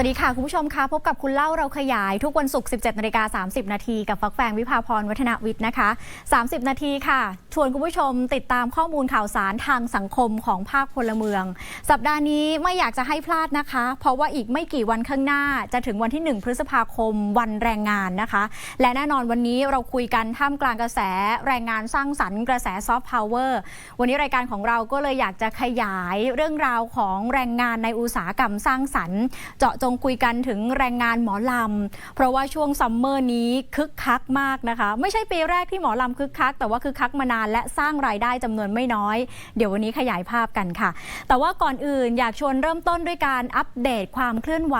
สวัสดีค่ะคุณผู้ชมคะพบกับคุณเล่าเราขยายทุกวันศุกร์ 17นาฬิกา30 นาทีกับฟักแฟงวิภาพรวัฒนวิทย์นะคะ 30 นาทีค่ะ วนคุณผู้ชมติดตามข้อมูลข่าวสารทางสังคมของภาคพลเมือง สัปดาห์นี้ไม่อยากจะให้พลาดนะคะ เพราะว่าอีกไม่กี่วันข้างหน้าจะถึงวันที่ 1 พฤษภาคมวันแรงงานนะคะ และแน่นอนวันนี้เราคุยกันท่ามกลางกระแสแรงงานสร้างสรรค์กระแสซอฟต์พาวเวอร์วันนี้รายการของเราก็เลยอยากจะขยายเรื่องราวของแรงงานในอุตสาหกรรมสร้างสรรค์ เจาะจงคุยกันถึงแรงงานหมอลำเพราะว่าช่วงซัมเมอร์นี้คึกคักมากนะคะ ไม่ใช่ปีแรกที่หมอลำคึกคัก แต่ว่าคึกคักมานานและสร้างรายได้จำนวนไม่น้อย เดี๋ยววันนี้ขยายภาพกันค่ะ แต่ว่าก่อนอื่นอยากชวนเริ่มต้นด้วยการอัปเดตความเคลื่อนไหว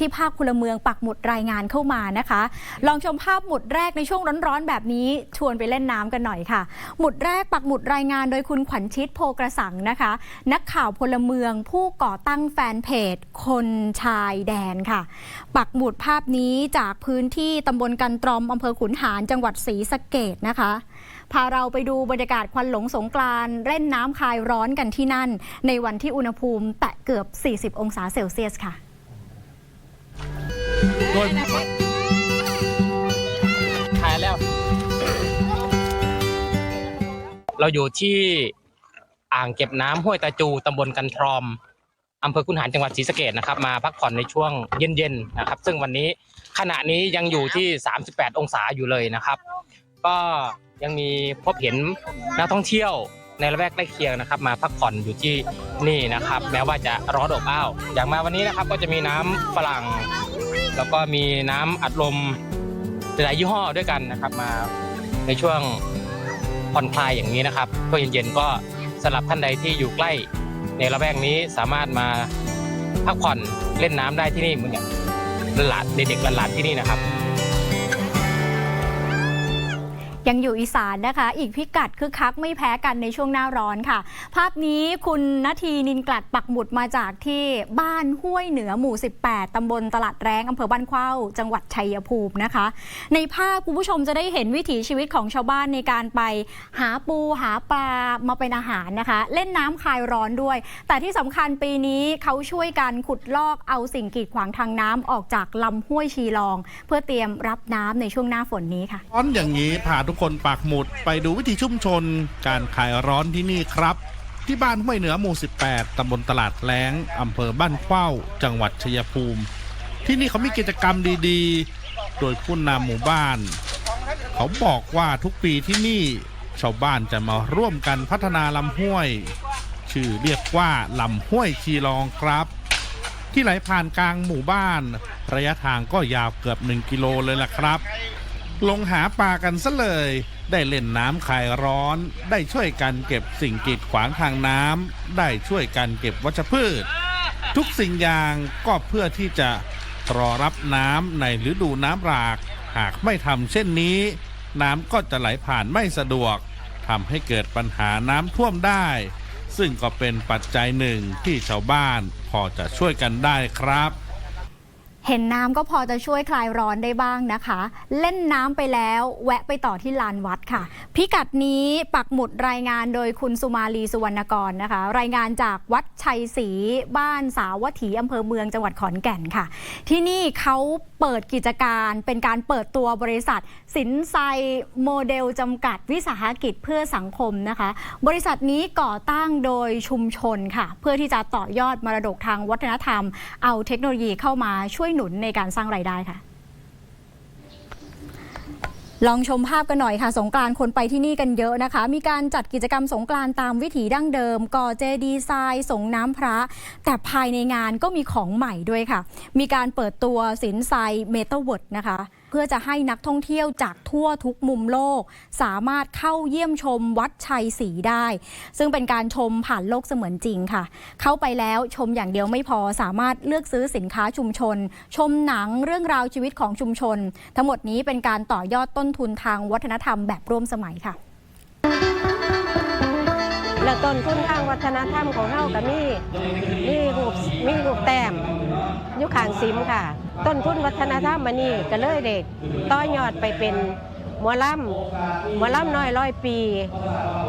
ที่ภาคพลเมืองปักหมุดรายงานเข้ามานะคะ ลองชมภาพหมุดแรกในช่วงร้อนๆ แบบนี้ชวนไปเล่นน้ำกันหน่อยค่ะ หมุดแรกปักหมุดรายงานโดยคุณขวัญชิดโพกระสังนะคะ นักข่าวพลเมืองผู้ก่อตั้งแฟนเพจ คนชายแดนค่ะ ปักหมุดภาพนี้จากพื้นที่ตำบลกันตรอมอำเภอขุนหารจังหวัดศรีสะเกดนะคะ พาเราไปดูบรรยากาศควันหลงสงกรานเล่นน้ำคลายร้อนกันที่นั่น ในวันที่อุณหภูมิแตะเกือบ 40 องศาเซลเซียสค่ะโดยถ่ายแล้ว เราอยู่ที่อ่างเก็บน้ำห้วยตาจูตำบลกันทรอมอำเภอคุนหารจังหวัดศรีสะเกดนะครับมาพักผ่อนในช่วงเย็นๆนะครับ ซึ่งวันนี้ขณะนี้ยังอยู่ที่ 38 องศาอยู่เลยนะครับ ก็ ยังมีพบเห็นนักท่องเที่ยวในละแวกใกล้เคียงนะครับ มาพักผ่อนอยู่ที่นี่นะครับ แม้ว่าจะร้อนอบอ้าวอย่างมาวันนี้นะครับก็จะมีน้ำฝรั่ง แล้วก็มีน้ำอัดลมหลายยี่ห้อด้วยกันนะครับ มาในช่วงผ่อนคลายอย่างนี้นะครับช่วงเย็นๆก็สำหรับท่านใดที่อยู่ใกล้ในละแวกนี้สามารถมาพักผ่อนเล่นน้ำได้ที่นี่เหมือนอย่างหลานเด็กๆหลานที่นี่นะครับ ยังอยู่อีสานนะคะ อีกพิกัดคึกคักไม่แพ้กันในช่วงหน้าร้อนค่ะ ภาพนี้คุณนาทีนินกลัดปักหมุดมาจากที่บ้านห้วยเหนือหมู่ 18ตำบลตลาดแรงอำเภอบ้านเข้า จังหวัดชัยภูมินะคะ ในภาพคุณผู้ชมจะได้เห็นวิถีชีวิตของชาวบ้านในการไปหาปูหาปลามาเป็นอาหารนะคะ เล่นน้ำคลายร้อนด้วย แต่ที่สำคัญปีนี้เขาช่วยกันขุดลอกเอาสิ่งกีดขวางทางน้ำออกจากลำห้วยชีลอง เพื่อเตรียมรับน้ำในช่วงหน้าฝนนี้ค่ะร้อนอย่างนี้พาทุกคนปักหมุดไปดูวิถีชุมชน การขายร้อนที่นี่ครับ ที่บ้านห้วยเหนือหมู่ 18 ตำบลตลาดแล้งอำเภอบ้านเข้าจังหวัดชัยภูมิ ที่นี่เขามีกิจกรรมดีๆ โดยผู้นำหมู่บ้าน เขาบอกว่าทุกปีที่นี่ชาวบ้านจะมาร่วมกันพัฒนาลำห้วย ชื่อเรียกว่าลำห้วยชีรองครับ ที่ไหลผ่านกลางหมู่บ้าน ระยะทางก็ยาวเกือบ 1 กิโลเลยล่ะครับ ลงหาปลากันซะเลย ได้เล่นน้ำคลายร้อน ได้ช่วยกันเก็บสิ่งกีดขวางทางน้ำได้ช่วยกันเก็บวัชพืช ทุกสิ่งอย่างก็เพื่อที่จะรอรับน้ำในฤดูน้ำหลาก หากไม่ทำเช่นนี้ น้ำก็จะไหลผ่านไม่สะดวกทำให้เกิดปัญหาน้ำท่วมได้ ซึ่งก็เป็นปัจจัยหนึ่งที่ชาวบ้านพอจะช่วยกันได้ครับ เห็นน้ำก็พอจะช่วยคลายร้อนได้บ้างนะคะ เล่นน้ำไปแล้วแวะไปต่อที่ลานวัดค่ะ พิกัดนี้ปักหมุดรายงานโดยคุณสุมาลีสุวรรณกรนะคะ รายงานจากวัดชัยศรีบ้านสาวัตถีอำเภอเมืองจังหวัดขอนแก่นค่ะ ที่นี่เขาเปิดกิจการเป็นการเปิดตัวบริษัท สินไซโมเดลจำกัดวิสาหกิจเพื่อสังคมนะคะ บริษัทนี้ก่อตั้งโดยชุมชนค่ะ เพื่อที่จะต่อยอดมรดกทางวัฒนธรรม เอาเทคโนโลยีเข้ามาช่วยหนุนในการสร้างรายได้ค่ะ ลองชมภาพกันหน่อยค่ะ สงกรานคนไปที่นี่กันเยอะนะคะ มีการจัดกิจกรรมสงกรานตามวิถีดั้งเดิม ก่อเจดีย์ทรายสงน้ำพระ แต่ภายในงานก็มีของใหม่ด้วยค่ะ มีการเปิดตัวสินไซเมตาเวิร์ดนะคะ พื่อจะให้นักท่องเที่ยวจากทั่วทุกมุมโลก สามารถเข้าเยี่ยมชมวัดชัยศรีได้ ซึ่งเป็นการชมผ่านโลกเสมือนจริงค่ะ เข้าไปแล้วชมอย่างเดียวไม่พอสามารถเลือกซื้อสินค้าชุมชน ชมหนังเรื่องราวชีวิตของชุมชน ทั้งหมดนี้เป็นการต่อยอดต้นทุนทางวัฒนธรรมแบบร่วมสมัยค่ะแล้วต้นทุนทางวัฒนธรรมของเฮาก็มีมีรูปมีรูปแต้มยู่ข้างซิมค่ะ ต้นทุนวัฒนธรรมมันนี่ก็เลยเด็กต่อยอดไปเป็นหมอลำหมอลำน้อยร้อยปี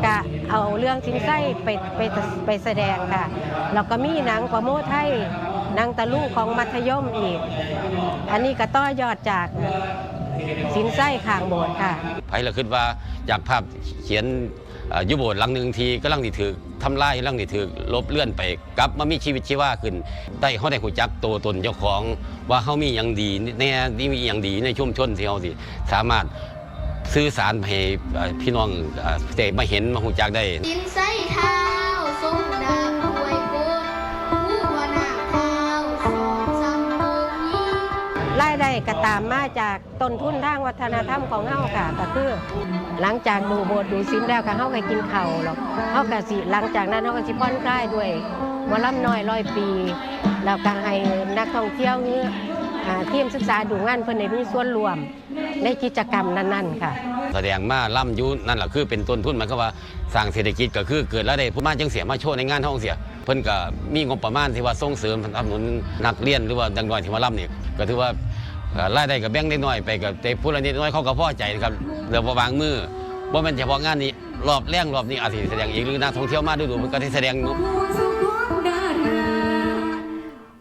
กะเอาเรื่องทิ้งไส้ไปไปไปแสดงค่ะแล้วก็มีหนังประโมทไทยนางตะลูกของมัธยมอีก อันนี้ก็ต่อยอดจากสินไส้ข้างโบสถ์ค่ะไผละคิดว่าจากภาพเขียนเอ่ออยุโบสถ์หลังหนึ่งทีก็ลังที่ถือ ทำลายลังที่ถือลบเลื่อนไปกลับมามีชีวิตชีวาขึ้น ได้เขาได้หูจักตัวตนเจ้าของ ว่าเขามีอย่างดีแน่นี่มีอย่างดีในชุมชนที่เขาสิสามารถสื่อสารให้พี่น้องเอ่อได้มาเห็นมาหูจักได้ดินใส่เท้าทรงดาบอวยกดผู้วนาเท้าสองสามโนี้รายได้ก็ตามมาจากต้นทุนทางวัฒนธรรมของเฮาค่ะก็คือ หลังจากดูโบสถ์ดูศีลแล้วก็เฮาก็กินข้าวหรอกเฮาก็สิหลังจากนั้นเฮาก็สิผ่อนคลายด้วยหมอลำน้อยร้อยปี แล้วก็ให้นักท่องเที่ยวนี้อทีมศึกษาดูงานเพิ่นได้มีส่วนรวมในกิจกรรมนั้น ๆ ค่ะ แสดงมาล่ำยุนั่นแหละคือเป็นต้นทุนหมันก็ว่าสร้างเศรษฐกิจก็คือเกิดแล้วได้ผู้มาจังเสียมาโชว์ในงานท่องเสีย เพิ่นก็มีงบประมาณที่ว่าส่งเสริมสนับสนุนนักเรียนหรือว่าดังน้อยที่มาล่ำนี่ก็ถือว่า รายได้ก็แบ่งได้น้อยไปกับแต่ผู้ละนิดน้อยเขาก็พอใจนะครับเดี๋ยววางมือว่ามันเฉพาะงานนี้รอบแรกรอบนี้อาจจะแสดงอีกหรือนักท่องเที่ยวมาดูดูมันก็ได้แสดง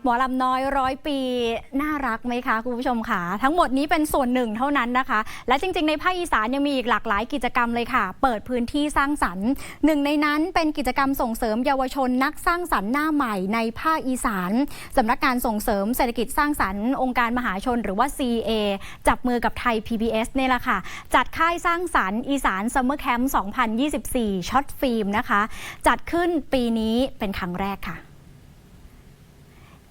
หมอลำน้อยร้อยปีน่ารักไหมคะคุณผู้ชมคะทั้งหมดนี้เป็นส่วนหนึ่งเท่านั้นนะคะ และจริงๆ ในภาคอีสานยังมีอีกหลากหลายกิจกรรมเลยค่ะ เปิดพื้นที่สร้างสรรค์หนึ่งในนั้นเป็นกิจกรรมส่งเสริมเยาวชนนักสร้างสรรค์หน้าใหม่ในภาคอีสานสำนักงานส่งเสริมเศรษฐกิจสร้างสรรค์องค์การมหาชนหรือว่า CA จับมือกับไทย PBS เนี่ยแหละค่ะ จัดค่ายสร้างสรรค์อีสานซัมเมอร์แคมป์2024 ช็อตฟิล์มนะคะ จัดขึ้นปีนี้เป็นครั้งแรกค่ะ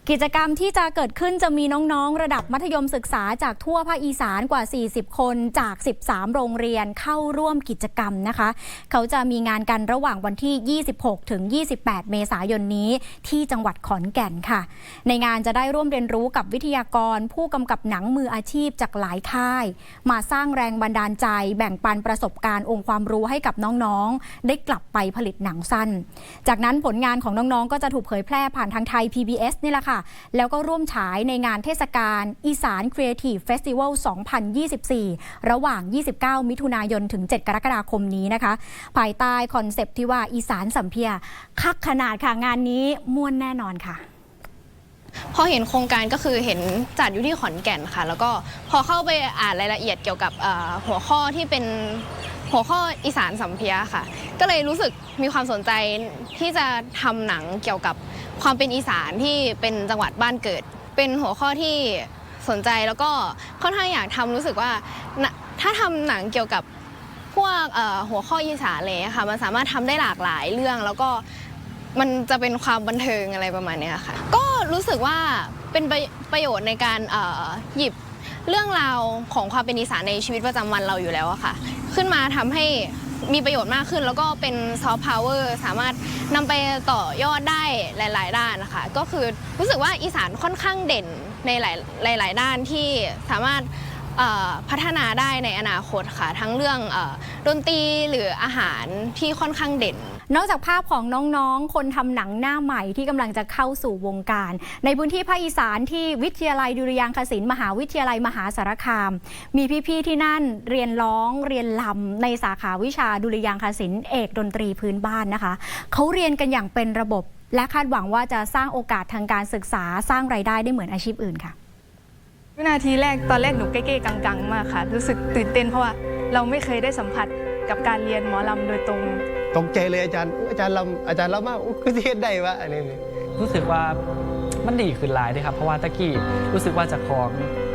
กิจกรรมที่จะเกิดขึ้นจะมีน้อง ๆ ระดับมัธยมศึกษาจากทั่วภาคอีสานกว่า 40 คนจาก 13 โรงเรียนเข้าร่วมกิจกรรมนะคะ เขาจะมีงานกันระหว่างวันที่ 26 ถึง 28 เมษายนนี้ที่จังหวัดขอนแก่นค่ะ ในงานจะได้ร่วมเรียนรู้กับวิทยากร ผู้กำกับหนังมืออาชีพจากหลายค่าย มาสร้างแรงบันดาลใจ แบ่งปันประสบการณ์องค์ความรู้ให้กับน้องๆ ได้กลับไปผลิตหนังสั้น จากนั้นผลงานของน้องๆ ก็จะถูกเผยแพร่ผ่านทางไทย PBS นี่แหละค่ะแล้วก็ร่วมฉายในงานเทศกาลอีสาน Creative Festival 2024 ระหว่าง 29 มิถุนายนถึง 7 กรกฎาคมนี้นะคะ ภายใต้คอนเซปต์ที่ว่าอีสานสัมเพียคักขนาดค่ะ งานนี้ม่วนแน่นอนค่ะพอเห็นโครงการก็คือเห็นจัดอยู่ที่ขอนแก่นค่ะ แล้วก็พอเข้าไปอ่านรายละเอียดเกี่ยวกับหัวข้อที่เป็น หัวข้ออีสานสัมเพียค่ะ ก็เลยรู้สึกมีความสนใจที่จะทำหนังเกี่ยวกับความเป็นอีสานที่เป็นจังหวัดบ้านเกิด เป็นหัวข้อที่สนใจแล้วก็ค่อนข้างอยากทำรู้สึกว่าถ้าทำหนังเกี่ยวกับพวกหัวข้ออีสานเลยค่ะมันสามารถทำได้หลากหลายเรื่อง แล้วก็มันจะเป็นความบันเทิงอะไรประมาณนี้ค่ะ ก็รู้สึกว่าเป็นประโยชน์ในการหยิบเรื่องราวของความเป็นอีสานในชีวิตประจำวันเราอยู่แล้วอะค่ะ ขึ้นมาทำให้มีประโยชน์มากขึ้น แล้วก็เป็นซอฟต์พาวเวอร์สามารถนำไปต่อยอดได้หลาย ๆ ด้านนะคะ ก็คือรู้สึกว่าอีสานค่อนข้างเด่นในหลายหลาย ๆ ด้านที่สามารถ พัฒนาได้ในอนาคตค่ะ ทั้งเรื่องอดนตรีหรืออาหารที่ค่อนข้างเด่น นอกจากภาพของน้องๆ คนทำหนังหน้าใหม่ที่กำลังจะเข้าสู่วงการ ในพื้นที่ภาคอีสานที่วิทยาลัยดุริยางคศิลป์มหาวิทยาลัยมหาสารคาม มีพี่ๆที่นั่นเรียนร้องเรียนลำในสาขาวิชาดุริยางคศิลป์เอกดนตรีพื้นบ้านนะคะเขาเรียนกันอย่างเป็นระบบ และคาดหวังว่าจะสร้างโอกาสทางการศึกษาสร้างไรายได้ได้เหมือนอาชีพอื่นค่ะ วินาทีแรกตอนแรกหนูเก้ๆกังๆ มากค่ะ รู้สึกตื่นเต้นเพราะว่าเราไม่เคยได้สัมผัสกับการเรียนหมอลำโดยตรง ตกใจเลยอาจารย์อุ๊ยอาจารย์ลำอาจารย์ลำมากอุ๊ยคือเทศได้วะอะไรนี่รู้สึกว่ามันดีขึ้นหลายเลยครับ เพราะว่าตะกี้รู้สึกว่าจะของ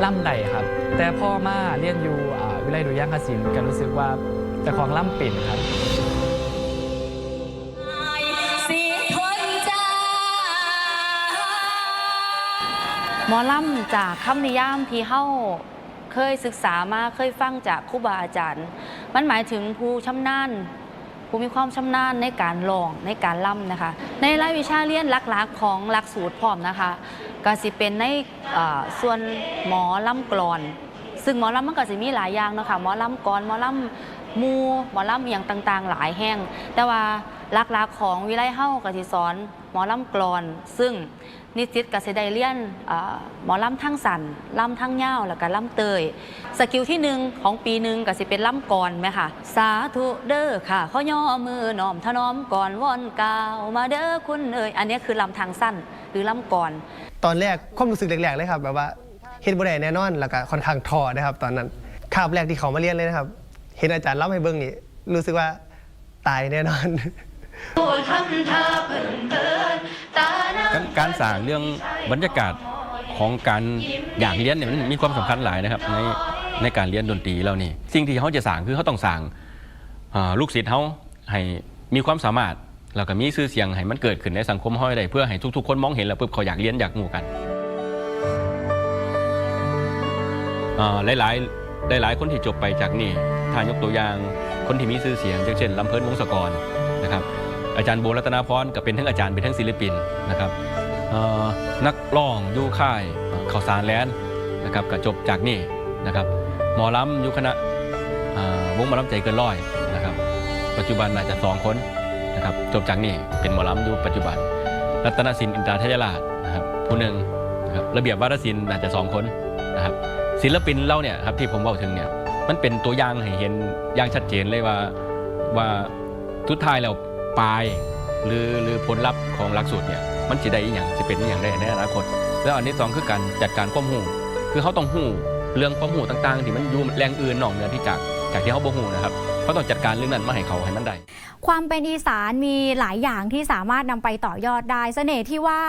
ล่ำใดครับ แต่พ่อมาเรียนอยู่อ่าวิไลดุริยางคศิลป์ก็รู้สึกว่าจะของล่ำปิ่นครับ หมอลำจากคำนิยามที่เฮาเคยศึกษามาเคยฟังจากครูบาอาจารย์ มันหมายถึงผู้ชำนาญผู้มีความชำนาญในการร้องในการล่ำนะคะ ในรายวิชาเรียนหลักๆของหลักสูตรพร้อมนะคะก็สิเป็นในส่วนหมอล่ำกลอน ซึ่งหมอลำมันก็สิมีหลายอย่างเนาะคะหมอลำกลอนหมอลำ มูหมอลำอหย่างต่างๆ หลายแห่ง แต่ว่าลักๆของวิไลเฮ้ากสิสอนหมอลำกลอน ซึ่งนิสิตกสิไดเรียนอ่าหมอลำทั้งสันลำทั้งยาแล้วก็ลำเตย สกิลที่หนึ่งของปีหนึ่งก็สิเป็นลำกรไหมค่ะ สาธุเด้อค่ะข้อย่อมือน้อมถนอมก่อนวอนกล่าวมาเด้อคุณเอ่ยอันนี้คือลำทางสั้นหรือลำกรตอนแรกความรู้สึกแรกๆเลยครับแบบว่าเฮ็ดบ่ได้แน่นอนแล้วก็ค่อนข้างท้อนะครับ ตอนนั้นคาบแรกที่เขามาเรียนเลยนะครับ เห็นอาจารย์เล่าให้เบิ่งนี่รู้สึกว่าตายแน่นอน การการสร้างเรื่องบรรยากาศของการอยากเรียนเนี่ยมันมีความสำคัญหลายนะครับในในการเรียนดนตรีเรานี่สิ่งที่เขาจะสร้างคือเขาต้องสร้างอ่าลูกศิษย์เขาให้มีความสามารถแล้วก็มีชื่อเสียงให้มันเกิดขึ้นในสังคมห้อยได้เพื่อให้ทุกๆ คนมองเห็นแล้วปุ๊บเขาอยากเรียนอยากงูกันอ่าหลายๆหลาย ๆ คนที่จบไปจากนี่ ถ้ายกตัวอย่าง คนที่มีชื่อเสียงอย่างเช่นลำเพลินวงศกรนะครับอาจารย์โบรัตนาพรก็เป็นทั้งอาจารย์เป็นทั้งศิลปินนะครับนักร้องยูค่ายเข่าวสารแลนด์นะครับก็จบจากนี่นะครับหมอลำยุคณะวงหมอลำใจเกินร้อยนะครับปัจจุบันอาจจะสองคนนะครับจบจากนี่เป็นหมอลำยู่ปัจจุบัน รัตนศิลป์อินทราทยราชนะครับผู้หนึ่งนะครับระเบียบวาทศิลป์อาจจะสองคนนะครับศิลปินเล่าเนี่ยครับที่ผมบอกถึงเนี่ย มันเป็นตัวอย่างให้เห็นอย่างชัดเจนเลยว่าว่าทุดท้ายแล้วปลายหรือหรือผลลัพธ์ของหลักสูตรเนี่ยมันจะได้อย่างจะเป็นอย่างได้ในอนาคต แล้วอันที่สองคือการจัดการข้อมหูคือเขาต้องหูเรื่องข้อมหูต่างๆ ที่มันอยู่แรงอื่นนอกเหนือที่จากจากที่เขาบ่หูนะครับ เขาต้องจัดการเรื่องนั้นมาให้เขาให้มันได้ความเป็นอีสานมีหลายอย่างที่สามารถนำไปต่อยอดได้เสน่ห์ที่ว่า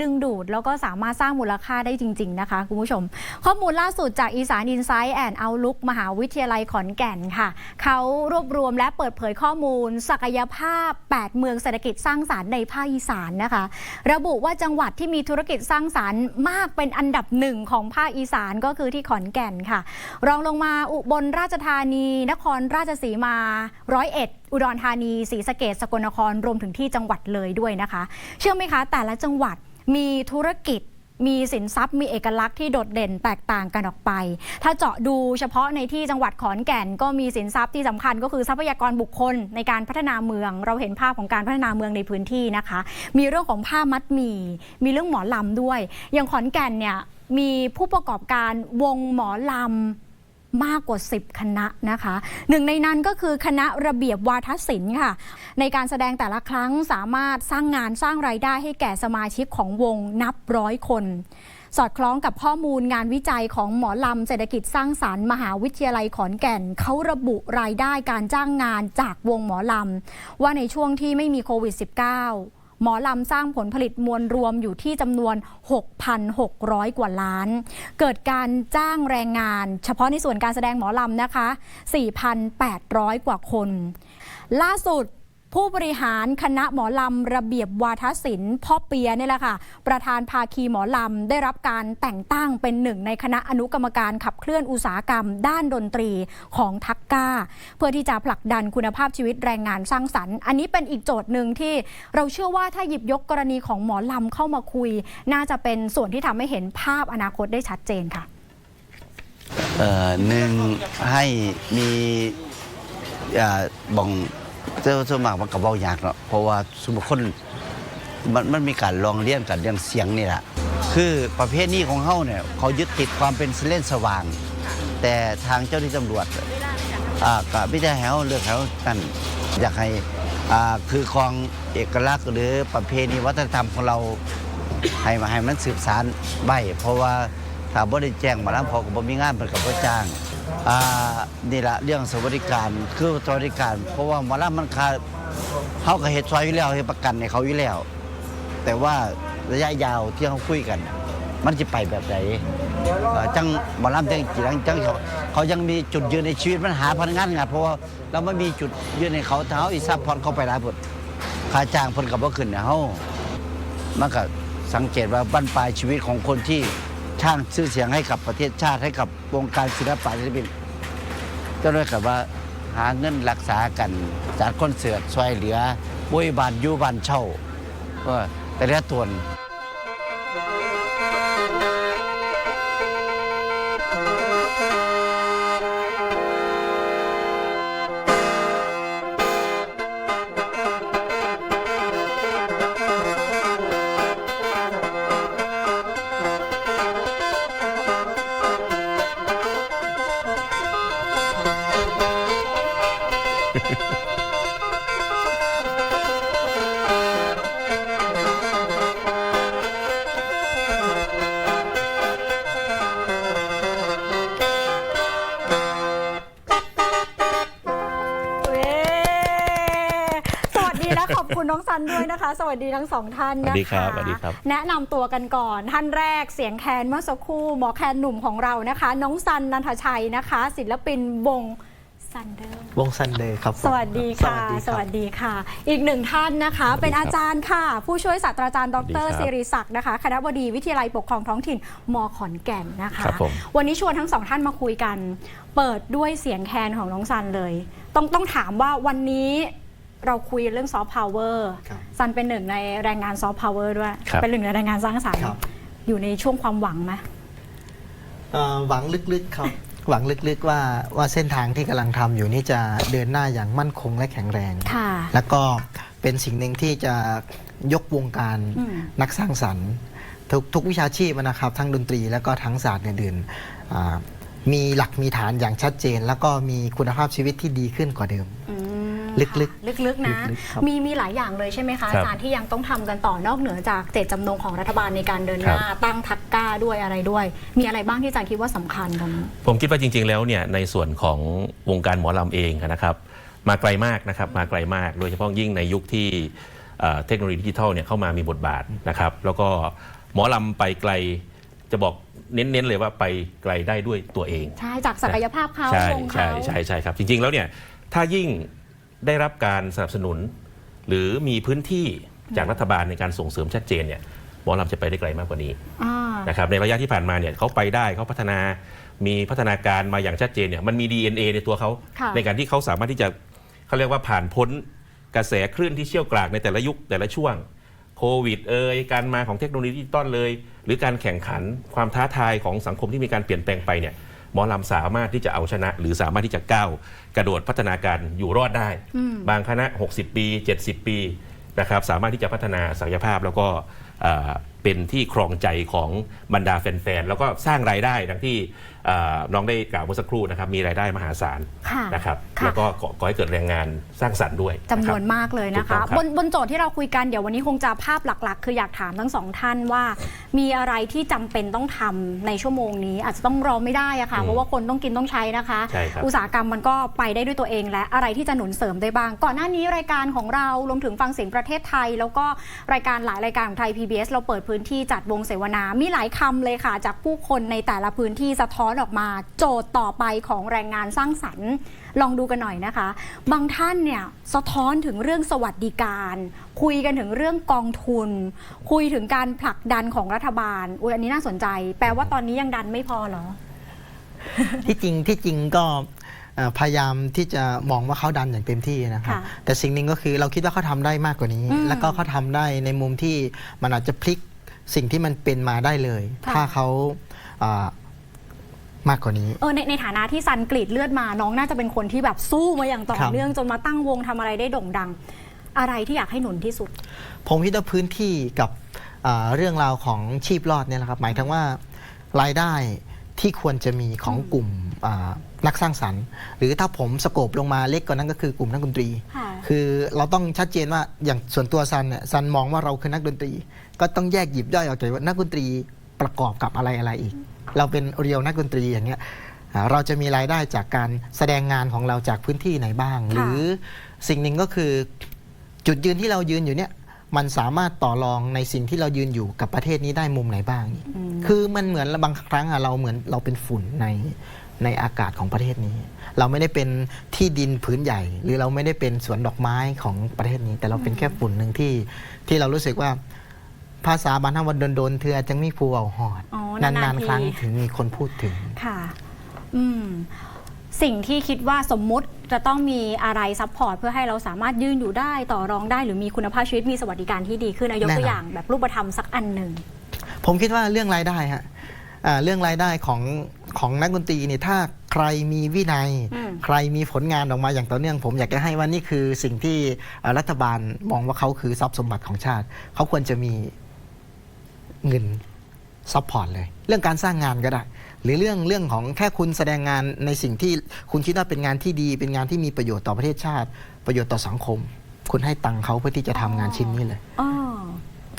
ดึงดูดแล้วก็สามารถสร้างมูลค่าได้จริง ๆ นะคะคุณผู้ชม ข้อมูลล่าสุดจากอีสานอินไซต์แอนด์เอาลุกมหาวิทยาลัยขอนแก่นค่ะ เขารวบรวมและเปิดเผยข้อมูล ศักยภาพ 8 เมืองเศรษฐกิจสร้างสารรค์ในภาคอีสานนะคะ ระบุว่าจังหวัดที่มีธุรกิจสร้างสารรค์มากเป็นอันดับหนึ่งของภาคอีสานก็คือที่ขอนแก่นค่ะ รองลงมาอุบลราชธานี นครราชสีมาร้อยเอ็ดอุดรธานีศรีสะเกดสกลนครรวมถึงที่จังหวัดเลยด้วยนะคะ เชื่อไหมคะ แต่ละจังหวัดมีธุรกิจมีสินทรัพย์มีเอกลักษณ์ที่โดดเด่นแตกต่างกันออกไป ถ้าเจาะดูเฉพาะในที่จังหวัดขอนแก่น ก็มีสินทรัพย์ที่สำคัญก็คือทรัพยากรบุคคลในการพัฒนาเมือง เราเห็นภาพของการพัฒนาเมืองในพื้นที่นะคะ มีเรื่องของผ้ามัดหมี่มีเรื่องหมอลำด้วย อย่างขอนแก่นเนี่ยมีผู้ประกอบการวงหมอลำ มากกว่า 10 คณะนะคะหนึ่งในนั้นก็คือคณะระเบียบวาทศิลป์ค่ะ ในการแสดงแต่ละครั้งสามารถสร้างงานสร้างรายได้ให้แก่สมาชิกของวงนับร้อยคน สอดคล้องกับข้อมูลงานวิจัยของหมอลำเศรษฐกิจสร้างสารรค์มหาวิทยาลัยขอนแก่นเขาระบุรายได้การจ้างงานจากวงหมอลำว่าในช่วงที่ไม่มีโควิด -19 หมอลำสร้างผลผลิตมวลรวมอยู่ที่จำนวน 6,600 กว่าล้าน เกิดการจ้างแรงงาน เฉพาะในส่วนการแสดงหมอลำนะคะ 4,800 กว่าคน ล่าสุด ผู้บริหารคณะหมอลำระเบียบวาทศิลป์พ่อเปียเนี่ยแหละค่ะ ประธานภาคีหมอลำได้รับการแต่งตั้งเป็นหนึ่งในคณะอนุกรรมการขับเคลื่อนอุตสาหกรรม ด้านดนตรีของทักก้า เพื่อที่จะผลักดันคุณภาพชีวิตแรงงานสร้างสรรค์ อันนี้เป็นอีกโจทย์หนึ่งที่เราเชื่อว่าถ้าหยิบยกกรณีของหมอลำเข้ามาคุย น่าจะเป็นส่วนที่ทำให้เห็นภาพอนาคตได้ชัดเจนค่ะหนึ่งให้มีบ่ง เจ้าสวนมากมันกับเบาอยากเนาะเพราะว่าสมมติคนมันมันมีการลองเรียนกันเรื่องเสียงนี่แหละคือประเภทนี้ของเขาเนี่ยเขายึดติดความเป็นเล่นสว่าง แต่ทางเจ้าหน้าที่ตำรวจอ่ากับพิจารณาเลือกเขาตั้นอยากให้อ่าคือคองเอกลักษณ์หรือประเพณีวัฒนธรรมของเราให้มาให้มันสืบสารใบเพราะว่าถ้าบ่ได้แจ้งมาแล้วพอก็บ่มีงานเพิ่นก็บ่จ้าง อ่านี่ละเรื่องสวัสดิการคือสวัสดิการ เพราะว่าหมอลำมันคาเฮาก็เฮ็ดซอยอยู่แล้วเฮ็ดประกันให้เขาอยู่แล้ว แต่ว่าระยะยาวที่เขาคุยกันมันจะไปแบบไหนเอ่อจังหมอลำจังจีรังจังเขาเขายังมีจุดยืนในชีวิตมันหาพนักงานไงเพราะว่าเราไม่มีจุดยืนในเขาถ้าเขาอีซัพพอร์ตเขาไปหลายผลค่าจ้างเพนก็บ่ขึ้นนะเฮา มันก็สังเกตว่าบั้นปลายชีวิตของคนที่ ช่างชื่อเสียงให้กับประเทศชาติให้กับวงการศิลปะศิลปินก็ด้วยกับว่าหาเงินรักษากันจัดคอนเสิร์ตช่วยเหลือบุยบานยูบานเช่าก็แต่ละตว นนะคะ สวัสดีทั้งสองท่านสวันะสดีครัคะบสวัสดีครับ แนะนำตัวกันก่อน ท่านแรกเสียงแคนเมื่อสักครู่หมอแคนหนุ่มของเรานะคะ น้องซันนันทชัยนะคะ ศิลปินวงซันเดอร์ วงซันเดย์ครับผมสวัสดีค่ะ สสวัวัสสดี ดีค่ะ อีกหนึ่งท่านนะคะเป็นอาจารย์ค่ะ ผู้ช่วยศาสตราจารย์ดสวัสดีครัรบศิริศักดิ์นะคะ คณะบดีวิทยาลัยปกครองท้องถิ่นมขอนแก่นนะคะ ครับผม วันนี้ชวนทั้งสองท่านมาคุยกัน เปิดด้วยเสียงแคนของน้องซันเลย ต้องต้องถามว่าวันนี้ เราคุยเรื่องซอฟต์พาวเวอร์ครับซันเป็นหนึ่งในแรงงานซอฟต์พาวเวอร์ด้วย ครับ เป็นหนึ่งในแรงงานสร้างสรรค์ครับ อยู่ในช่วงความหวังไหม เอ่อหวังลึกๆครับ หวังลึกๆว่าว่าเส้นทางที่กำลังทำอยู่นี่จะเดินหน้าอย่างมั่นคงและแข็งแรง ค่ะ แล้วก็เป็นสิ่งหนึ่งที่จะยกวงการอืม นักสร้างสรรค์ ทุกทุกวิชาชีพนะครับ ทั้งดนตรีแล้วก็ทั้งศาสตร์อื่นๆอ่ามีหลักมีฐานอย่างชัดเจน แล้วก็มีคุณภาพชีวิตที่ดีขึ้นกว่าเดิม อืม ลึกค่ะลึกๆนะ ลึกๆครับมีมีหลายอย่างเลยใช่ไหมคะครับอาจารย์ที่ยังต้องทำกันต่อนอกเหนือจากเจตจำนงของรัฐบาลในการเดินหน้าตั้งทักก้าด้วยอะไรด้วย มีอะไรบ้างที่อาจารย์คิดว่าสำคัญตรงนี้ ผมคิดว่าจริงๆ แล้วเนี่ยในส่วนของวงการหมอลำเองนะครับ มาไกลมากนะครับมาไกลมาก โดยเฉพาะยิ่งในยุคที่เอ่อเทคโนโลยีดิจิทัลเนี่ยเข้ามามีบทบาทนะครับ แล้วก็หมอลำไปไกลจะบอกเน้นๆเลยว่าไปไกลได้ด้วยตัวเอง ใช่จากศักยภาพเขาใช่วงใช่เขา ใช่ใช่ครับ จริงๆแล้วเนี่ยถ้ายิ่ง ได้รับการสนับสนุน หรือมีพื้นที่จากรัฐบาลในการส่งเสริมชัดเจนเนี่ยหมอลำจะไปได้ไกลมากกว่านี้อ่านะครับในระยะที่ผ่านมาเนี่ยเขาไปได้เขาพัฒนามีพัฒนาการมาอย่างชัดเจนเนี่ยมันมี DNA ในตัวเขาค่ะในการที่เขาสามารถที่จะเขาเรียกว่าผ่านพ้นกระแสคลื่นที่เชี่ยวกรากในแต่ละยุคแต่ละช่วงโควิดเอ่ยการมาของเทคโนโลยีดิจิตอลเลย หรือการแข่งขันความท้าทายของสังคมที่มีการเปลี่ยนแปลงไปเนี่ย หมอลำสามารถที่จะเอาชนะ หรือสามารถที่จะก้าวกระโดดพัฒนาการอยู่รอดได้อืมบางคณะ 60 ปี 70 ปีนะครับสามารถที่จะพัฒนาศักยภาพแล้วก็ เอ่อเป็นที่ครองใจของบรรดาแฟนๆ แล้วก็สร้างรายได้ดังที่เอ่อน้องได้กล่าวเมื่อสักครู่นะครับ มีรายได้มหาศาลค่ะนะครับค่ะ แล้วก็ก่อก่อให้เกิดแรงงานสร้างสรรค์ด้วยจำนวนนะครับ มากเลยถูนะกต้คะ องครับ บนบนโจทย์ที่เราคุยกันเดี๋ยววันนี้คงจะภาพหลักๆ คืออยากถามทั้งสองท่านว่า มีอะไรที่จำเป็นต้องทำในชั่วโมงนี้ อาจจะต้องรอไม่ได้อะค่ะอืมเพราะว่าคนต้องกินต้องใช้นะคะ ใช่ครับ อุตสาหกรรมมันก็ไปได้ด้วยตัวเองและอะไรที่จะหนุนเสริมได้บ้าง ก่อนหน้านี้รายการของเรารวมถึงฟังเสียงประเทศไทย แล้วก็รายการหลายรายการของไทย PBS เราเปิดพื้นที่จัดวงเสวนา มีหลายคำเลยค่ะ จากผู้คนในแต่ละพื้นที่สะท้อนออกมา โจทย์ต่อไปของแรงงานสร้างสรรค์ลองดูกันหน่อยนะคะ บางท่านเนี่ยสะท้อนถึงเรื่องสวัสดิการ คุยกันถึงเรื่องกองทุน คุยถึงการผลักดันของรัฐบาลอุ้ยอันนี้น่าสนใจ แปลว่าตอนนี้ยังดันไม่พอเหรอ ที่จริงที่จริงก็เอ่อพยายามที่จะมองว่าเขาดันอย่างเต็มที่นะครับค่ะแต่สิ่งหนึ่งก็คือเราคิดว่าเขาทำได้มากกว่านี้อืมแล้วก็เขาทำได้ในมุมที่มันอาจจะพลิก สิ่งที่มันเป็นมาได้เลย ค่ะ ถ้าเขาอ่ามากกว่านี้ เออในในฐานะที่ซันกรีดเลือดมาน้องน่าจะเป็นคนที่แบบสู้มาอย่างต่อครับ เนื่องจนมาตั้งวงทำอะไรได้โด่งดัง อะไรที่อยากให้หนุนที่สุด ผมคิดว่าพื้นที่กับอ่าเรื่องราวของชีพรอดเนี่ยนะครับ หมายถึงว่ารายได้ที่ควรจะมีของกลุ่มอ่านักสร้างสรรค์ หรือถ้าผมสโคปลงมาเล็กกว่านั้นก็คือกลุ่มนักดนตรี ค่ะ คือเราต้องชัดเจนว่าอย่างส่วนตัวซันเนี่ยซันมองว่าเราคือนักดนตรี ก็ต้องแยกหยิบย่อยออกจากว่านักดนตรีประกอบกับอะไรอะไรอีก เราเป็นเรียวนักดนตรีอย่างเงี้ยอ่าเราจะมีรายได้จากการแสดงงานของเราจากพื้นที่ไหนบ้าง หรือสิ่งหนึ่งก็คือจุดยืนที่เรายืนอยู่เนี่ยมันสามารถต่อรองในสิ่งที่เรายืนอยู่กับประเทศนี้ได้มุมไหนบ้าง คือมันเหมือนบางครั้งอะเราเหมือนเราเป็นฝุ่นในในอากาศของประเทศนี้ เราไม่ได้เป็นที่ดินพื้นใหญ่ หรือเราไม่ได้เป็นสวนดอกไม้ของประเทศนี้ แต่เราเป็นแค่ฝุ่นหนึ่งที่ที่เรารู้สึกว่า ภาษาบ้านทวันโดนๆเธอจังมีภูเอาหอดอ๋อนานๆนานที ๆครั้งถึงมีคนพูดถึง ค่ะ อืม สิ่งที่คิดว่าสมมุติจะต้องมีอะไรซัพพอร์ตเพื่อให้เราสามารถยืนอยู่ได้ต่อรองได้ หรือมีคุณภาพชีวิตมีสวัสดิการที่ดีขึ้นอายกแน่นอน ตัวอย่างแบบรูปธรรมสักอันหนึ่ง ผมคิดว่าเรื่องรายได้ฮะอ่าเรื่องรายได้ของของนักดนตรีเนี่ยถ้าใครมีวินัย อืม ใครมีผลงานออกมาอย่างต่อเนื่อง ผมอยากจะให้ว่านี่คือสิ่งที่อ่ารัฐบาลมองว่าเขาคือทรัพย์สมบัติของชาติ เขาควรจะมี เงินซัพพอร์ตเลย เรื่องการสร้างงานก็ได้ หรือเรื่องเรื่องของแค่คุณแสดงงานในสิ่งที่คุณคิดว่าเป็นงานที่ดี เป็นงานที่มีประโยชน์ต่อประเทศชาติ ประโยชน์ต่อสังคม คุณให้ตังค์เขาเพื่อที่จะทำงานชิ้นนี้เลย อ๋อ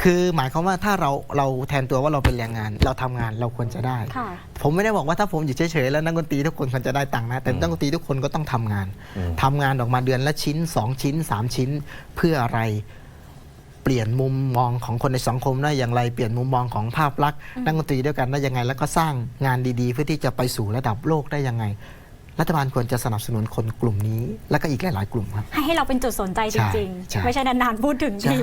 คือหมายความว่าถ้าเราเราแทนตัวว่าเราเป็นแรงงาน เราทำงานเราควรจะได้ ค่ะ ผมไม่ได้บอกว่าถ้าผมอยู่เฉยๆแล้วนักดนตรีทุกคนควรจะได้ตังค์นะแต่นักดนตรีทุกคนก็ต้องทำงานอืมทำงานออกมาเดือนละชิ้น 2 ชิ้น 3 ชิ้น เพื่ออะไร ปลี่ยนมุมมองของคนในสังคมได้อย่างไร เปลี่ยนมุมมองของภาพลักษณ์นักดนตรีด้วยกันได้ยังไง แล้วก็สร้างงานดีๆ เพื่อที่จะไปสู่ระดับโลกได้ยังไง รัฐบาลควรจะสนับสนุนคนกลุ่มนี้ และก็อีกหลายๆกลุ่มครับ ให้ให้เราเป็นจุดสนใจจริงใช่ๆ ไม่ใช่นานๆพูดถึงใช่ที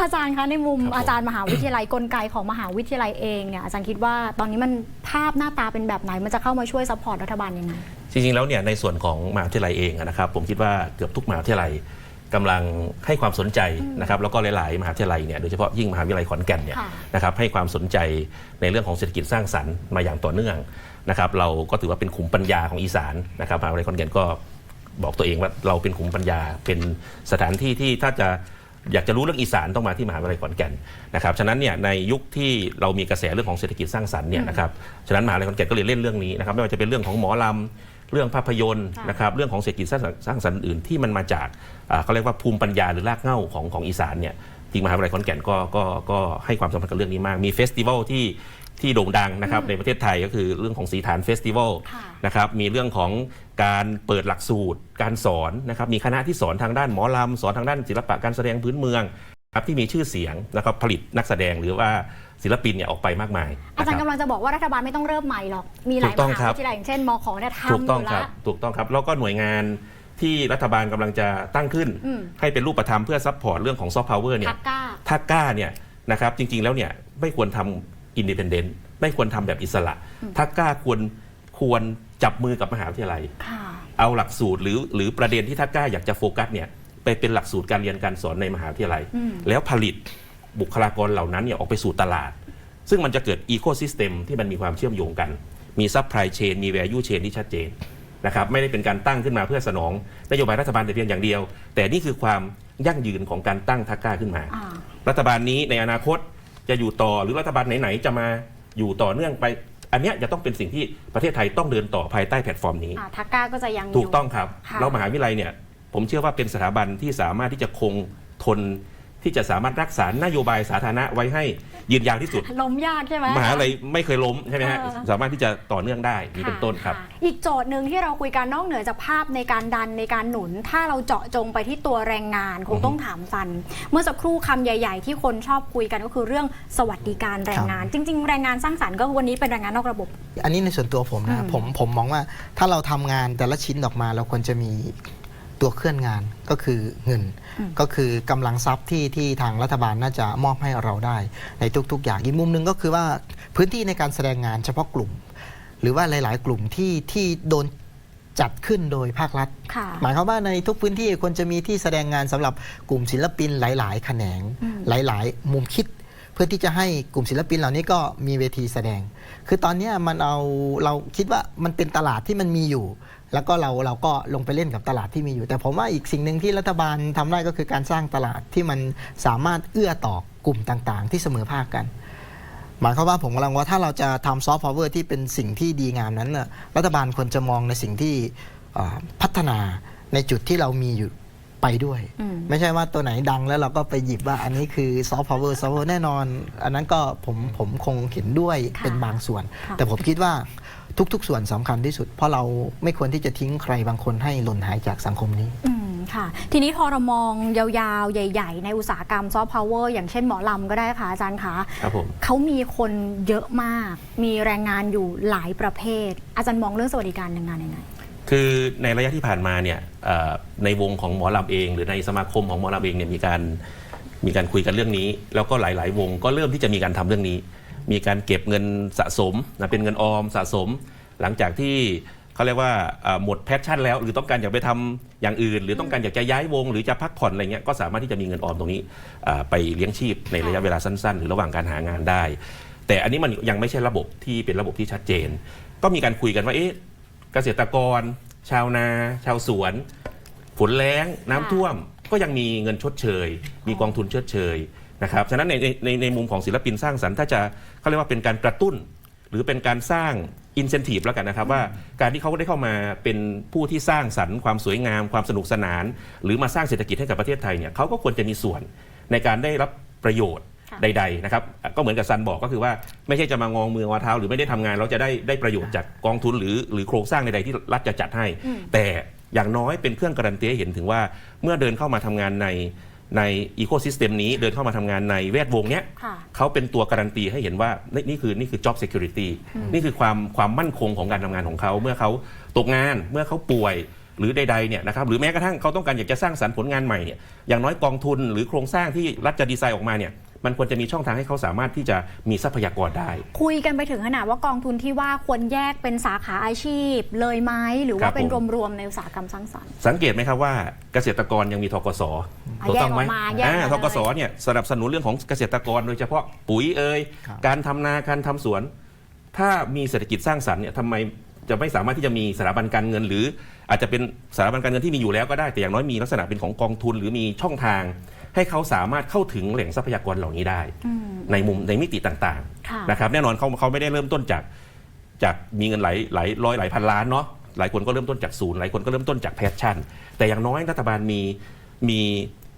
อาจารย์คะในมุมครับผม อาจารย์มหาวิทยาลัยกลไกของมหาวิทยาลัยเองเนี่ยอาจารย์คิดว่าตอนนี้มันภาพหน้าตาเป็นแบบไหนมันจะเข้ามาช่วยซัพพอร์ตรัฐบาลยังไง จริงๆ แล้วเนี่ยในส่วนของมหาวิทยาลัยเองนะครับผมคิดว่าเกือบทุกมหาวิทยาลัย กำลังให้ความสนใจนะครับแล้วก็หลาย ๆ มหาวิทยาลัยเนี่ยโดยเฉพาะยิ่งมหาวิทยาลัยขอนแก่นเนี่ยค่ะนะครับให้ความสนใจในเรื่องของเศรษฐกิจสร้างสรรค์มาอย่างต่อเนื่องนะครับเราก็ถือว่าเป็นขุมปัญญาของอีสานนะครับมหาวิทยาลัยขอนแก่นก็บอกตัวเองว่าเราเป็นขุมปัญญาเป็นสถานที่ที่ถ้าจะอยากจะรู้เรื่องอีสานต้องมาที่มหาวิทยาลัยขอนแก่นนะครับฉะนั้นเนี่ยในยุคที่เรามีกระแสเรื่องของเศรษฐกิจสร้างสรรค์เนี่ยนะครับฉะนั้นมหาวิทยาลัยขอนแก่นก็เลยเล่นเรื่องนี้นะครับไม่ว่าจะเป็นเรื่องของหมอลำ เรื่องภาพยนตร์นะครับเรื่องของเศรษฐกิจสร้างสรรค์สร้างสรรค์อื่นที่มันมาจากอ่าเขาเรียกว่าภูมิปัญญาหรือรากเหง้าของของอีสานเนี่ยจริงมหาวิทยาลัยขอนแก่นก็ก็ก็ให้ความสำคัญกับเรื่องนี้มาก มีเฟสติวัลที่ที่โด่งดังนะครับในประเทศไทยก็คือเรื่องของสีฐานเฟสติวัลนะครับมีเรื่องของการเปิดหลักสูตร การสอนนะครับมีคณะที่สอนทางด้านหมอลำสอนทางด้านศิลปะการแสดงพื้นเมือง ครับที่มีชื่อเสียงนะครับผลิตนักแสดงหรือว่าศิลปินเนี่ยออกไปมากมายอาจารย์นะครับกำลังจะบอกว่ารัฐบาลไม่ต้องเริ่มใหม่หรอก มีหลายถูกต้องมครัหาบวิทยาลัยอย่างเช่นมขเนี่ยถูกทำอต้องยู่ครับแล้วถูกต้องครับ แล้วก็หน่วยงานที่รัฐบาลกำลังจะตั้งขึ้นอืมให้เป็นรูปธรรมเพื่อซัพพอร์ตเรื่องของซอฟต์พาวเวอร์เนี่ทัยกก้าถ้ากล้าเนี่ยนะครับจริงๆแล้วเนี่ยไม่ควรทำอินดิเพนเดนต์ไม่ควรทำแบบอิสระ ถ้ากล้าควรควรจับมือกับมหาวิทยาลัยค่ะเอาหลักสูตรหรือหรือประเด็นที่ถ้ากล้าอยากจะโฟกัสเนี่ย ไปเป็นหลักสูตรการเรียนการสอนในมหาวิทยาลัยอืมแล้วผลิตบุคลากรเหล่านั้นเนี่ยออกไปสู่ตลาด ซึ่งมันจะเกิดอีโค y ิสเต็มที่มันมีความเชื่อมโยงกัน มีซัพพลายเชนมีแวร์ยูเชนที่ชัดเจนนะครับไม่ได้เป็นการตั้งขึ้นมาเพื่อสนองนโยบายรัฐบาลแต่เพียงอย่างเดียว แต่นี่คือความยั่งยืนของการตั้งทักก้าขึ้นมาอ่ารัฐบาลนี้ในอนาคตจะอยู่ต่อหรือรัฐบาลไหนๆจะมาอยู่ต่อเนื่องไป อันเนี้ยจะต้องเป็นสิ่งที่ประเทศไทยต้องเดินต่อภายใต้แพลตฟอร์มนี้อ่าทักก้าก็จะยังยู่ถูกต้องครับค่ะแล้วมหาวิทยาลัยเนี่ย ผมเชื่อว่าเป็นสถาบันที่สามารถที่จะคงทนที่จะสามารถรักษานโยบายสาธารณะไว้ให้ยืนยาวที่สุด ล้มยากใช่ไหมมหาลัยไม่เคยล้มใช่ไหมฮะเออ สามารถที่จะต่อเนื่องได้นี่เป็นต้นครับอีกโจทย์หนึ่งที่เราคุยกันนอกเหนือจากภาพในการดันในการหนุน ถ้าเราเจาะจงไปที่ตัวแรงงานคงต้องถามซัน เมื่อสักครู่คำใหญ่ ๆ ที่คนชอบคุยกันก็คือเรื่องสวัสดิการแรงงาน จริง ๆ แรงงานสร้างสรรค์ก็วันนี้เป็นแรงงานนอกระบบ อันนี้ในส่วนตัวผมอืนะมผมผมมองว่าถ้าเราทำงานแต่ละชิ้นออกมาเราควรจะมี ตัวเคลื่อนงานก็คือเงิน ก็คือกำลังทรัพย์ที่ที่ทางรัฐบาลน่าจะมอบให้เราได้ ในทุก ๆ อย่างอีกมุมหนึ่งก็คือว่าพื้นที่ในการแสดงงานเฉพาะกลุ่ม หรือว่าหลาย ๆ กลุ่มที่ที่โดนจัดขึ้นโดยภาครัฐค่ะหมายความว่าในทุกพื้นที่ควรจะมีที่แสดงงานสำหรับกลุ่มศิลปินหลาย ๆ แขนงอืมหลาย ๆ มุมคิด เพื่อที่จะให้กลุ่มศิลปินเหล่านี้ก็มีเวทีแสดง คือตอนนี้มันเอาเราคิดว่ามันเป็นตลาดที่มันมีอยู่ แล้วก็เราเราก็ลงไปเล่นกับตลาดที่มีอยู่ แต่ผมว่าอีกสิ่งหนึ่งที่รัฐบาลทำได้ก็คือการสร้างตลาดที่มันสามารถเอื้อต่อกลุ่มต่างๆ ที่เสมอภาคกันหมายความว่าผมกำลังว่าถ้าเราจะทำซอฟต์พาวเวอร์ที่เป็นสิ่งที่ดีงามนั้นน่ะรัฐบาลควรจะมองในสิ่งที่พัฒนาในจุดที่เรามีอยู่ ไปด้วยอืมไม่ใช่ว่าตัวไหนดังแล้วเราก็ไปหยิบว่าอันนี้คือซอฟต์พาวเวอร์ซอฟต์พาวเวอร์แน่นอน อันนั้นก็ผมผมคงเห็นด้วยค่ะเป็นบางส่วนค่ะแต่ผมคิดว่าทุกๆ ส่วนสำคัญที่สุด เพราะเราไม่ควรที่จะทิ้งใครบางคนให้หล่นหายจากสังคมนี้อืมค่ะ ทีนี้พอเรามองยาวๆ ใหญ่ ๆ ในอุตสาหกรรมซอฟต์พาวเวอร์อย่างเช่นหมอลำก็ได้ค่ะอาจารย์คะครับผมเขามีคนเยอะมาก มีแรงงานอยู่หลายประเภท อาจารย์มองเรื่องสวัสดิการแรงงานยังไง คือในระยะที่ผ่านมาเนี่ยในวงของหมอลำเอง หรือในสมาคมของหมอลำเองเนี่ยมีการมีการคุยกันเรื่องนี้ แล้วก็หลาย ๆ วงก็เริ่มที่จะมีการทำเรื่องนี้ มีการเก็บเงินสะสมนะเป็นเงินออมสะสม หลังจากที่เขาเรียกว่าหมดแพชชั่นแล้ว หรือต้องการอยากไปทำอย่างอื่น หรือต้องการอยากจะย้ายวง หรือจะพักผ่อนอะไรเงี้ยก็สามารถที่จะมีเงินออมตรงนี้ไปเลี้ยงชีพในระยะเวลาสั้น ๆ หรือระหว่างการหางานได้ แต่อันนี้มันยังไม่ใช่ระบบที่เป็นระบบที่ชัดเจน ก็มีการคุยกันว่าเอ๊ะ เกษตรกร ชาวนา ชาวสวน ฝนแล้ง น้ำท่วม ก็ยังมีเงินชดเชย มีกองทุนชดเชยนะครับ ฉะนั้นในในในในมุมของศิลปินสร้างสรรค์ถ้าจะเขาเรียกว่าเป็นการกระตุ้น หรือเป็นการสร้างอินเซนティブแล้วกันนะครับว่าการที่เขาได้เข้ามาเป็นผู้ที่สร้างสรรค์ความสวยงาม ความสนุกสนาน หรือมาสร้างเศรษฐกิจให้กับประเทศไทยเนี่ยเขาก็ควรจะมีส่วนในการได้รับประโยชน์ ค่ะ ใดๆนะครับก็เหมือนกับซันบอกก็คือว่าไม่ใช่จะมางองมืองอเท้า หรือไม่ได้ทำงานเราจะได้ได้ประโยชน์จากกองทุนหรือหรือโครงสร้างใดๆที่รัฐจะจัดให้อืมแต่อย่างน้อยเป็นเครื่องการันตีให้เห็นถึงว่าเมื่อเดินเข้ามาทำงานในในอีโค y ิสเต็มนี้เดินเข้ามาทำงานในแวดวงเนี้ยค่ะเขาเป็นตัวการันตีให้เห็นว่านี่นี่คือนี่คือ job security อืมนี่คือความความมั่นคงของการทำงานของเขา เมื่อเขาตกงานเมื่อเขาป่วยหรือใดๆเนี่ยนะครับหรือแม้กระทั่งเขาต้องการอยากจะสร้างสรรค์ผลงานใหม่เนี่ยอย่างน้อยกองทุนหรือโครงสร้างที่รัฐจะดีไซน์ออกมาเนี่ย มันควรจะมีช่องทางให้เขาสามารถที่จะมีทรัพยากรได้ คุยกันไปถึงขนาดว่ากองทุนที่ว่าควรแยกเป็นสาขาอาชีพ เลยไหมหรือครัว่าบเป็นผมรวมๆในอุตสาหกรรมสร้างสรรค์ สังเกตไหมครับว่าเกษตรกรยังมีทกสอะถูกต้องไหมแยกออกมาแยกอ่ามาเลยทกสเนี่ยสนับสนุนเรื่องของเกษตรกรโดยเฉพาะปุ๋ยเอ่ยการทำนาการทำสวน ถ้ามีเศรษฐกิจสร้างสรรค์เนี่ยทำไมจะไม่สามารถที่จะมีสถาบันการเงิน หรืออาจจะเป็นสถาบันการเงินที่มีอยู่แล้วก็ได้แต่อย่างน้อยมีลักษณะเป็นของกองทุนหรือมีช่องทาง ให้เขาสามารถเข้าถึงแหล่งทรัพยากรเหล่านี้ได้อืมในมุมในมิติต่างค่ะๆนะครับแน่นอนเขาเขาไม่ได้เริ่มต้นจากจากมีเงินหลายหลายร้อยหลายพันล้านเนาะหลายคนก็เริ่มต้นจากศูนย์หลายคนก็เริ่มต้นจากแพชชั่น แต่อย่างน้อยรัฐบาลมีมี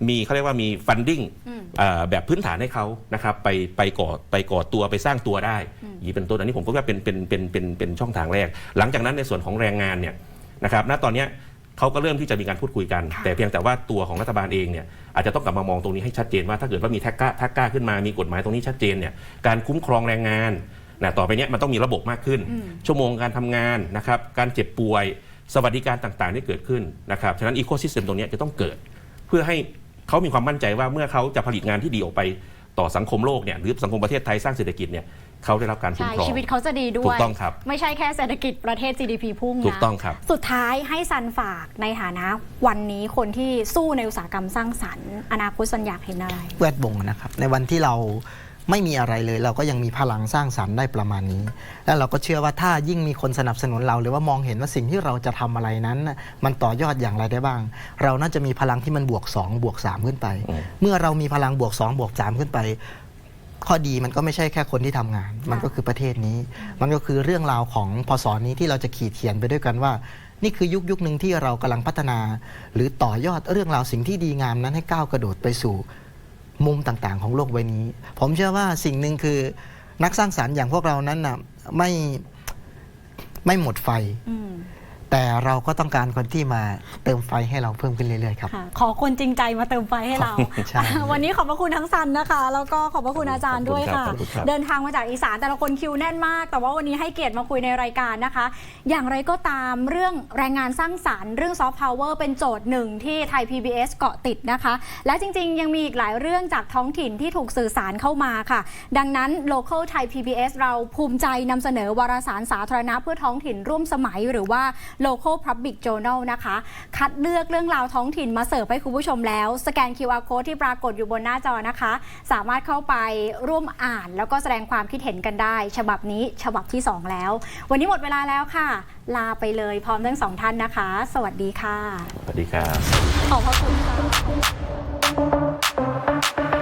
มีเขาเรียกว่ามีฟันดิ้งอืมแบบพื้นฐานให้เขานะครับไปไปก่อไปก่อตัวไปสร้างตัวได้อืมอย่างนี้เป็นต้นอันนี้ผมก็ว่าเป็นเป็นเป็นเป็นเป็นช่องทางแรก หลังจากนั้นในส่วนของแรงงานเนี่ยนะครับณตอนเนี้ย เขาก็เริ่มที่จะมีการพูดคุยกัน แต่เพียงแต่ว่าตัวของรัฐบาลเองเนี่ยอาจจะต้องกลับมามองตรงนี้ให้ชัดเจนว่าถ้าเกิดว่ามีแท็กก้าแท็กก้าขึ้นมามีกฎหมายตรงนี้ชัดเจนเนี่ยการคุ้มครองแรงงานนะต่อไปเนี้ยมันต้องมีระบบมากขึ้นอืมชั่วโมงการทำงานนะครับการเจ็บป่วยสวัสดิการต่างๆที่เกิดขึ้นนะครับฉะนั้นอีโค y ิสเต็มตรงเนี้ยจะต้องเกิด เพื่อให้เขามีความมั่นใจว่าเมื่อเขาจะผลิตงานที่ดีออกไปต่อสังคมโลกเนี่ยหรือสังคมประเทศไทยสร้างเศรษฐกิจเนี่ย เขาได้รับการคุ้มใช่ครอง ชีวิตเขาจะดีด้ถูวยกต้องครับไม่ใช่แค่เศรษฐกิจประเทศ GDP พุ่งนะถูกต้องครับ สุดท้ายให้ซันฝากในฐานะวันนี้คนที่สู้ในอุตสาหกรรมสร้างสรรค์ อนาคตสันอยากเห็นอะไร แวดวงนะครับในวันที่เราไม่มีอะไรเลย เราก็ยังมีพลังสร้างสรรค์ได้ประมาณนี้ แล้วเราก็เชื่อว่าถ้ายิ่งมีคนสนับสนุนเรา หรือว่ามองเห็นว่าสิ่งที่เราจะทำอะไรนั้นน่ะมันต่อยอดอย่างไรได้บ้าง เราน่าจะมีพลังที่มันบวก 2 บวก 3 ขึ้นไป เมื่อเรามีพลังบวก 2 บวก 3 ขึ้นไป ข้อดีมันก็ไม่ใช่แค่คนที่ทำงาน มันก็คือประเทศนี้ มันก็คือเรื่องราวของพศนี้ที่เราจะขีดเขียนไปด้วยกันว่า นี่คือยุคยุคหนึ่งที่เรากำลังพัฒนา หรือต่อยอดเรื่องราวสิ่งที่ดีงามนั้นให้ก้าวกระโดดไปสู่มุมต่างๆ ของโลกใบนี้ ผมเชื่อว่าสิ่งหนึ่งคือนักสร้างสารรค์อย่างพวกเรานั้นนะไม่ไม่หมดไฟอืม แต่เราก็ต้องการคนที่มาเติมไฟให้เราเพิ่มขึ้นเรื่อยๆครับ ค่ะขอคนจริงใจมาเติมไฟให้เรา ใช่ วันนี้ขอบพระคุณทั้งซันนะคะ แล้วก็ขอบพระคุณอาจารย์ด้วยค่ะ ขอบคุณครับ เดินทางมาจากอีสานแต่ละคนคิวแน่นมาก แต่ว่าวันนี้ให้เกียรติมาคุยในรายการนะคะ อย่างไรก็ตามเรื่องแรงงานสร้างสารรค์เรื่องซอฟต์พาวเวอร์เป็นโจทย์หนึ่งที่ไทย PBS เกาะติดนะคะ และจริงๆ ยังมีอีกหลายเรื่องจากท้องถิ่นที่ถูกสื่อสารเข้ามาค่ะ ดังนั้น Local Thai PBS เราภูมิใจนำเสนอวารสารสาธารณะเพื่อท้องถิ่นร่วมสมัยหรือว่า Local Public Journal นะคะ คัดเลือกเรื่องราวท้องถิ่นมาเสิร์ฟให้คุณผู้ชมแล้ว สแกน QR Code ที่ปรากฏอยู่บนหน้าจอนะคะ สามารถเข้าไปร่วมอ่าน แล้วก็แสดงความคิดเห็นกันได้ ฉบับนี้ฉบับที่ 2 แล้ว วันนี้หมดเวลาแล้วค่ะ ลาไปเลยพร้อมทั้งสองท่านนะคะ สวัสดีค่ะ สวัสดีครับขอบพระคุณค่ะ